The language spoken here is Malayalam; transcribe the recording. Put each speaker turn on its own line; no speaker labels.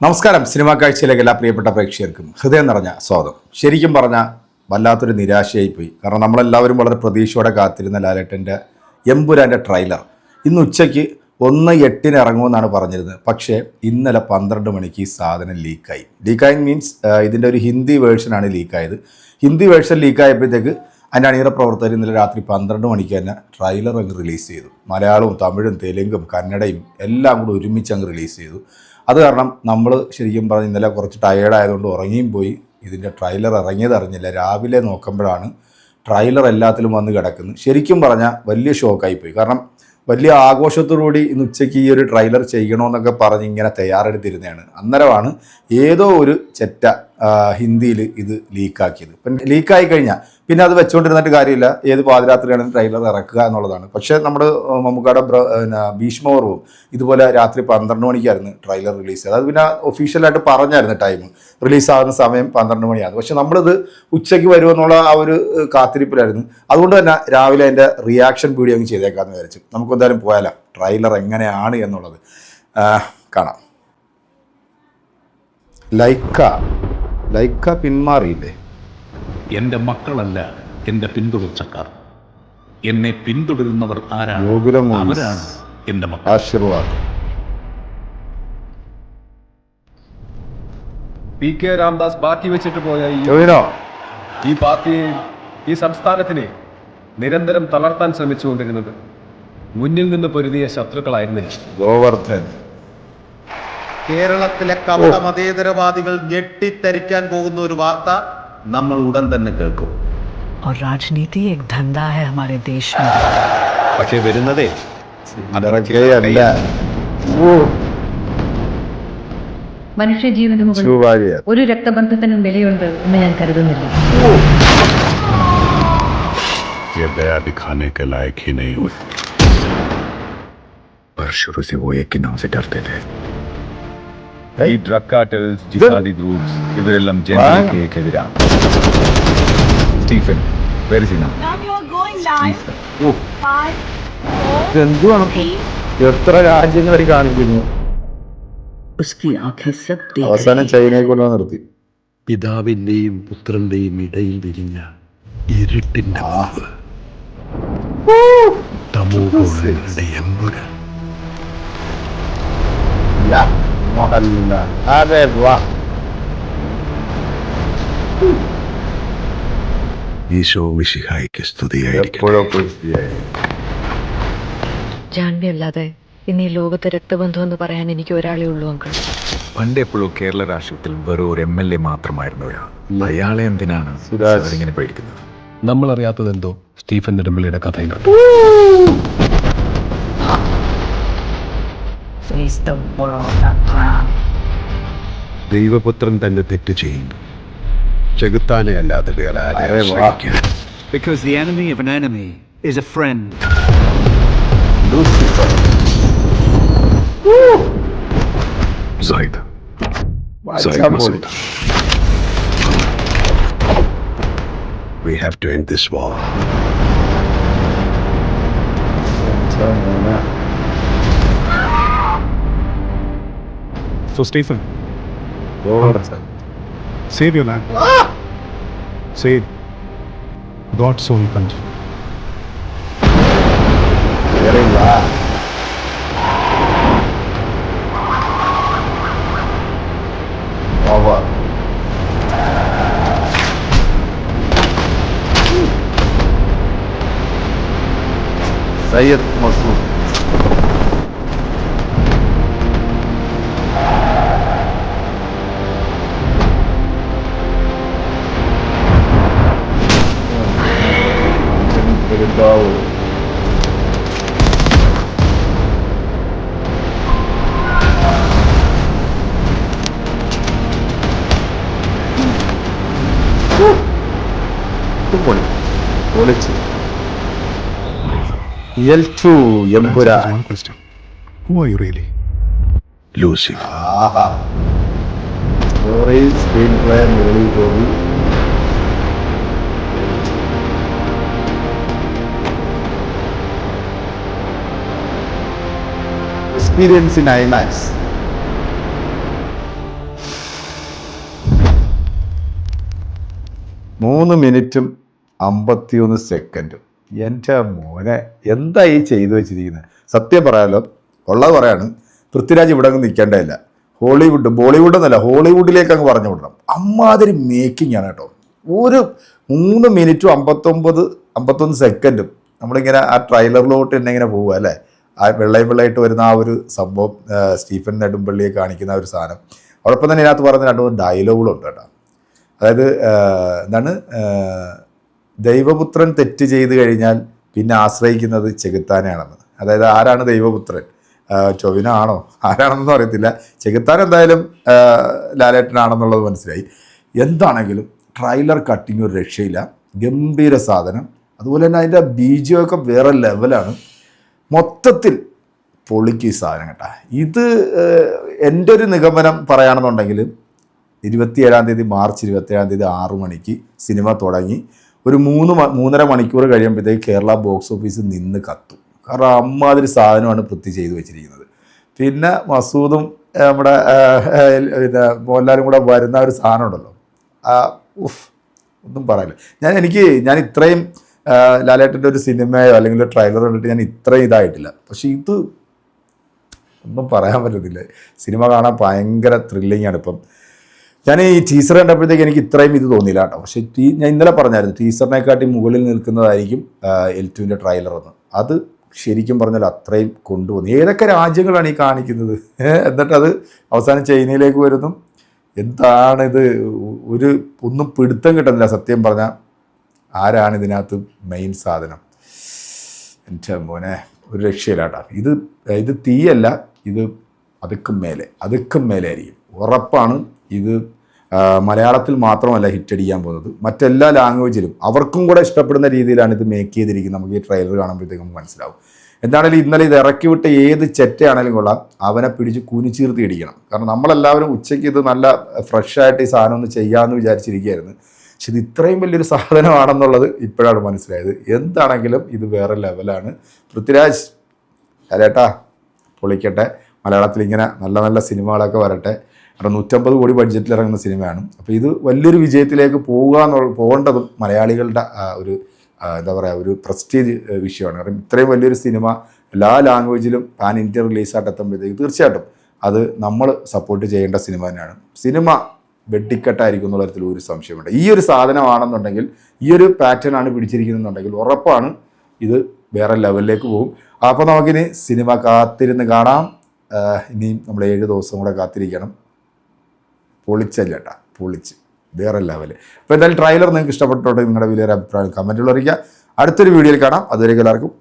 നമസ്കാരം. സിനിമാ കാഴ്ചയിലേക്ക് എല്ലാ പ്രിയപ്പെട്ട പ്രേക്ഷകർക്കും ഹൃദയം നിറഞ്ഞ സ്വാഗതം. ശരിക്കും പറഞ്ഞ വല്ലാത്തൊരു നിരാശയായി പോയി കാരണം നമ്മളെല്ലാവരും വളരെ പ്രതീക്ഷയോടെ കാത്തിരുന്ന ലാലേട്ടന്റെ എമ്പുരാന്റെ ട്രെയിലർ. ഇന്ന് ഉച്ചയ്ക്ക് ഒന്ന് എട്ടിന് ഇറങ്ങുമെന്നാണ് പറഞ്ഞിരുന്നത്. പക്ഷേ ഇന്നലെ പന്ത്രണ്ട് മണിക്ക് ഈ സാധനം ലീക്കായി. ലീക്കായി മീൻസ് ഇതിന്റെ ഒരു ഹിന്ദി വേർഷനാണ് ലീക്കായത്. ഹിന്ദി വേർഷൻ ലീക്കായപ്പോഴത്തേക്ക് അതിന്റെ അണിയറ പ്രവർത്തകർ ഇന്നലെ രാത്രി പന്ത്രണ്ട് മണിക്ക് തന്നെ ട്രെയിലർ അങ്ങ് റിലീസ് ചെയ്തു. മലയാളവും തമിഴും തെലുങ്കും കന്നഡയും എല്ലാം കൂടി ഒരുമിച്ച് അങ്ങ് റിലീസ് ചെയ്തു. അത് കാരണം നമ്മൾ ശരിക്കും പറഞ്ഞ് ഇന്നലെ കുറച്ച് ടയേർഡായതുകൊണ്ട് ഉറങ്ങിയും പോയി. ഇതിന്റെ ട്രെയിലർ ഇറങ്ങിയത് അറിഞ്ഞില്ല. രാവിലെ നോക്കുമ്പോഴാണ് ട്രെയിലർ എല്ലാത്തിലും വന്ന് കിടക്കുന്നത് ശരിക്കും പറഞ്ഞാൽ വലിയ ഷോക്കായി പോയി. കാരണം വലിയ ആഘോഷത്തോടുകൂടി ഇന്ന് ഉച്ചയ്ക്ക് ഈ ഒരു ട്രെയിലർ ചെയ്യണമെന്നൊക്കെ പറഞ്ഞ് ഇങ്ങനെ തയ്യാറെടുത്തിരുന്നതാണ്. അന്നേരമാണ് ഏതോ ഒരു ചെറ്റ ഹിന്ദിയിൽ ഇത് ലീക്കാക്കിയത്. ഇപ്പം ലീക്കായി കഴിഞ്ഞാൽ പിന്നെ അത് വെച്ചുകൊണ്ടിരുന്നിട്ട് കാര്യമില്ല. ഏത് പാതിരാത്രിയാണെങ്കിലും ട്രെയിലർ ഇറക്കുക എന്നുള്ളതാണ്. പക്ഷേ നമ്മുടെ മമ്മൂക്കാടെ പിന്നെ ഭീഷ്മപർവവും ഇതുപോലെ രാത്രി പന്ത്രണ്ട് മണിക്കായിരുന്നു ട്രെയിലർ റിലീസ് ചെയ്തത്. അത് പിന്നെ ഒഫീഷ്യലായിട്ട് പറഞ്ഞായിരുന്നു ടൈം റിലീസാകുന്ന സമയം പന്ത്രണ്ട് മണിയാണ്. പക്ഷെ നമ്മളിത് ഉച്ചയ്ക്ക് വരുമെന്നുള്ള ആ ഒരു കാത്തിരിപ്പിലായിരുന്നു. അതുകൊണ്ട് തന്നെ രാവിലെ അതിന്റെ റിയാക്ഷൻ വീഡിയോ അങ്ങ് ചെയ്തേക്കാമെന്ന് വിചാരിച്ചു. നമുക്ക് എന്തായാലും പോയാലോ? ട്രെയിലർ എങ്ങനെയാണ് എന്നുള്ളത്. കാണാം. ലൈക്ക. ലൈക്ക പിന്മാറിയില്ലേ?
എന്റെ മക്കളല്ല എന്റെ പിന്തുടർച്ചക്കാർ. എന്നെ പിന്തുടരുന്നവർ ആരാണ്?
ഗോകുലം
അവരാണ് എന്റെ മക്കൾ.
ആശീർവാദം.
പി കെ രാംദാസ് ബാക്കി വെച്ചിട്ട് പോയ ഈ
ജോവിനോ
ഈ പാർട്ടിയെ ഈ സംസ്ഥാനത്തിനെ നിരന്തരം തളർത്താൻ ശ്രമിച്ചുകൊണ്ടിരുന്നത് മുന്നിൽ നിന്ന് പൊരുതിയ ശത്രുക്കളായിരുന്നില്ല?
ഗോവർദ്ധൻ.
കേരളത്തിലെ കപട മതേതരവാദികൾ ഞെട്ടിത്തരിക്കാൻ പോകുന്ന ഒരു വാർത്ത നമ്മൾ ഉടൻ തന്നെ കേൾക്കും
और राजनीति एक धंधा है हमारे देश में
പക്ഷെ വരുന്നതേ
അല്ല
മനുഷ്യജീവന് മുകളിൽ
ചുവാരിയ
ഒരു രക്തബന്ധത്തിനും വിലയുണ്ട് എന്ന് ഞാൻ കരുതുന്നില്ല
ये दया दिखाने के लायक ही नहीं हुए
पर शुरू से वो एक के नाम से डरते थे
ഈ ഡ്രഗ് കാർട്ടൽസ് ജിഹാദി ഗ്രൂപ്പ്സ് ഇവരെല്ലാം ജനങ്ങൾക്കെതിരാണ്
സ്റ്റീഫൻ
എന്തുവാണ് എത്ര രാജ്യങ്ങൾ കാണിക്കുന്നു? നിർത്തി.
പിതാവിന്റെയും പുത്രന്റെയും ഇടയിൽ വിരിഞ്ഞ ഇരുട്ടിന്റെ തമോ
അല്ല അതെ വാ
ഈശോ വിശിഹായിക്ക് സ്തുതിയായിരിക്കും
എപ്പോഴൊക്കെ
ജാൻവി അല്ലാതെ ഇന്ന് ഈ ലോകത്തെ രക്തബന്ധം എന്ന് പറയാൻ എനിക്ക് ഒരാളെ ഉള്ളൂ അങ്കിൾ.
പണ്ട് എപ്പോഴും കേരള രാഷ്ട്രീയത്തിൽ വെറും ഒരു എം എൽ എ മാത്രമായിരുന്നവരാ. അയാളെ എന്തിനാണ്
സുരാജ്.
ഇങ്ങനെ പേടിക്കുന്നത്?
നമ്മൾ അറിയാത്തതെന്തോ സ്റ്റീഫൻ നെടുമ്പള്ളിയുടെ കഥയിലുണ്ട്.
Face the world around.
ദൈവപുത്രൻ തന്നെ തെറ്റ് ചെയ്യുന്നു ചെകുത്താനെ അല്ലാതെ വേറെ ആരെ ആശ്രയിക്കാൻ
Because the enemy of an enemy is a friend.
Zayed Zayed Masood We have to end this war.
So Stephen, save So Stephen. Lord. Save your land. Ah!
Save. God soul punch. Syed Masood go. L2 Yambura.
One question. Who are you really?
Lucifer. Stories, screenplay, movie, movie. Experience in IMAX മൂന്ന് മിനിറ്റും അമ്പത്തിയൊന്ന് സെക്കൻഡും. എന്റെ മോനെ എന്താ ഈ ചെയ്തു വെച്ചിരിക്കുന്നത് സത്യം പറയാലോ ഉള്ളത് പറയാണ് പൃഥ്വിരാജ് ഇവിടെ അങ്ങ് നിൽക്കേണ്ടതില്ല. ഹോളിവുഡ് ബോളിവുഡ് എന്നല്ല ഹോളിവുഡിലേക്ക് അങ്ങ് പറഞ്ഞു വിടണം. അമ്മാതിരി മേക്കിംഗ് ആണ് കേട്ടോ. ഒരു മൂന്ന് മിനിറ്റും അമ്പത്തൊമ്പത് അമ്പത്തൊന്ന് സെക്കൻഡും നമ്മളിങ്ങനെ ആ ട്രെയിലറിലോട്ട് തന്നെ ഇങ്ങനെ പോവുക അല്ലേ? ആ വെള്ളയും വെള്ളമായിട്ട് വരുന്ന ആ ഒരു സംഭവം സ്റ്റീഫൻ നെടുമ്പള്ളിയെ കാണിക്കുന്ന ഒരു സാധനം. അതോടൊപ്പം തന്നെ ഇതിനകത്ത് പറയുന്ന രണ്ട് മൂന്ന് ഡയലോഗുകളുണ്ട് കേട്ടോ. അതായത് എന്താണ് ദൈവപുത്രൻ തെറ്റ് ചെയ്ത് കഴിഞ്ഞാൽ പിന്നെ ആശ്രയിക്കുന്നത് ചെകുത്താനെയാണെന്ന് അതായത് ആരാണ് ദൈവപുത്രൻ? ചൊവിനാണോ ആരാണെന്നൊന്നും അറിയത്തില്ല. ചെകുത്താൻ എന്തായാലും ലാലേട്ടനാണെന്നുള്ളത് മനസ്സിലായി. എന്താണെങ്കിലും ട്രൈലർ കട്ടിങ് ഒരു രക്ഷയില്ല. ഗംഭീര സാധനം. അതുപോലെ തന്നെ അതിന്റെ ബീജിയൊക്കെ വേറെ ലെവലാണ് മൊത്തത്തിൽ പൊളിക്ക് ഈ സാധനം കേട്ടാ. ഇത് എന്റെ ഒരു നിഗമനം പറയുകയാണെന്നുണ്ടെങ്കിൽ ഇരുപത്തിയേഴാം തീയതി മാർച്ച് ഇരുപത്തിയേഴാം തീയതി ആറ് മണിക്ക് സിനിമ തുടങ്ങി. ഒരു മൂന്ന് മൂന്നര മണിക്കൂർ കഴിയുമ്പോഴത്തേക്ക് കേരള ബോക്സ് ഓഫീസ് നിന്ന് കത്തും. കാരണം അമ്മാതിരി സാധനമാണ് പൃഥ്വി ചെയ്തു വെച്ചിരിക്കുന്നത്. പിന്നെ മസൂദും നമ്മുടെ പിന്നെ മോഹൻലാലും കൂടെ വരുന്ന ഒരു സാധനം ഉണ്ടല്ലോ. ഉഫ് ഒന്നും പറയില്ല. ഞാൻ എനിക്ക് ഞാൻ ഇത്രയും ലാലേട്ടന്റെ ഒരു സിനിമയോ അല്ലെങ്കിൽ ഒരു ട്രെയിലറോ കണ്ടിട്ട് ഞാൻ ഇത്രയും ഇതായിട്ടില്ല. പക്ഷേ ഇത് ഒന്നും പറയാൻ പറ്റത്തില്ല. സിനിമ കാണാൻ ഭയങ്കര ത്രില്ലിംഗ് ആണ് ഇപ്പം. ഞാൻ ഈ ടീസർ കണ്ടപ്പോഴത്തേക്ക് എനിക്ക് ഇത്രയും ഇത് തോന്നിയില്ല കേട്ടോ. പക്ഷേ ടീ ഞാൻ ഇന്നലെ പറഞ്ഞായിരുന്നു ടീസറിനെക്കാട്ടി മുകളിൽ നിൽക്കുന്നതായിരിക്കും എൽ ടുവിന്റെ ട്രെയിലറെന്ന് അത് ശരിക്കും പറഞ്ഞാൽ അത്രയും കൊണ്ടുവന്നു ഏതൊക്കെ രാജ്യങ്ങളാണ് ഈ കാണിക്കുന്നത്? എന്നിട്ടത് അവസാനം ചൈനയിലേക്ക് വരുന്നു. എന്താണിത് ഒരു ഒന്നും പിടുത്തം കിട്ടുന്നില്ല സത്യം പറഞ്ഞാൽ. ആരാണ് ഇതിനകത്ത് മെയിൻ സാധനം? എന്റെ മോനെ ഒരു രക്ഷയിലാട്ടാ ഇത് ഇത് തീയല്ല ഇത് അതുക്കും മേലെ അതുക്കും മേലെ ആയിരിക്കും ഉറപ്പാണ് ഇത് മലയാളത്തിൽ മാത്രമല്ല ഹിറ്റ് അടിക്കാൻ പോകുന്നത്. മറ്റെല്ലാ ലാംഗ്വേജിലും അവർക്കും കൂടെ ഇഷ്ടപ്പെടുന്ന രീതിയിലാണ് ഇത് മേക്ക് ചെയ്തിരിക്കുന്നത്. നമുക്ക് ഈ ട്രെയിലർ കാണുമ്പോഴത്തേക്കും മനസ്സിലാവും. എന്താണെങ്കിലും ഇന്നലെ ഇത് ഇറക്കി വിട്ട ഏത് ചെറ്റയാണെങ്കിലും കൊള്ളാം. അവനെ പിടിച്ച് കുനിച്ചീർത്തി ഇടിക്കണം. കാരണം നമ്മളെല്ലാവരും ഉച്ചയ്ക്ക് ഇത് നല്ല ഫ്രഷ് ആയിട്ട് ഈ സാധനം ഒന്ന് ചെയ്യാമെന്ന് വിചാരിച്ചിരിക്കുകയായിരുന്നു. പക്ഷെ ഇത് ഇത്രയും വലിയൊരു സാധനമാണെന്നുള്ളത് ഇപ്പോഴാണ് മനസ്സിലായത്. എന്താണെങ്കിലും ഇത് വേറെ ലെവലാണ്. പൃഥ്വിരാജ് അല്ലേട്ടാ പൊളിക്കട്ടെ. മലയാളത്തിൽ ഇങ്ങനെ നല്ല നല്ല സിനിമകളൊക്കെ വരട്ടെ. കാരണം നൂറ്റമ്പത് കോടി ബഡ്ജറ്റിൽ ഇറങ്ങുന്ന സിനിമയാണ്. അപ്പോൾ ഇത് വലിയൊരു വിജയത്തിലേക്ക് പോവുക എന്നുള്ള പോകേണ്ടതും മലയാളികളുടെ ഒരു എന്താ പറയുക ഒരു പ്രസ്റ്റീജ് വിഷയമാണ്. കാരണം ഇത്രയും വലിയൊരു സിനിമ എല്ലാ ലാംഗ്വേജിലും പാൻ ഇന്ത്യ റിലീസായിട്ട് എത്തുമ്പോഴത്തേക്ക് തീർച്ചയായിട്ടും അത് നമ്മൾ സപ്പോർട്ട് ചെയ്യേണ്ട സിനിമ തന്നെയാണ്. സിനിമ വെട്ടിക്കെട്ടായിരിക്കും എന്നുള്ള തരത്തിൽ ഒരു സംശയമുണ്ട്. ഈ ഒരു സാധനമാണെന്നുണ്ടെങ്കിൽ ഈ ഒരു പാറ്റേൺ ആണ് പിടിച്ചിരിക്കുന്നുണ്ടെങ്കിൽ ഉറപ്പാണ് ഇത് വേറെ ലെവലിലേക്ക് പോകും. അപ്പോൾ നമുക്കിനി സിനിമ കാത്തിരുന്ന് കാണാം. ഇനിയും നമ്മൾ ഏഴ് ദിവസം കൂടെ കാത്തിരിക്കണം. പൊളിച്ചല്ല കേട്ടാ പൊളിച്ച്. വേറെ ലെവൽ അപ്പോൾ എന്തായാലും ട്രailer നിങ്ങൾക്ക് ഇഷ്ടപ്പെട്ടോട്ടെ നിങ്ങളുടെ വലിയൊരു അഭിപ്രായം കമന്റിൽ അറിയിക്കുക. അടുത്തൊരു വീഡിയോയിൽ കാണാം. അതുവരെ എല്ലാവർക്കും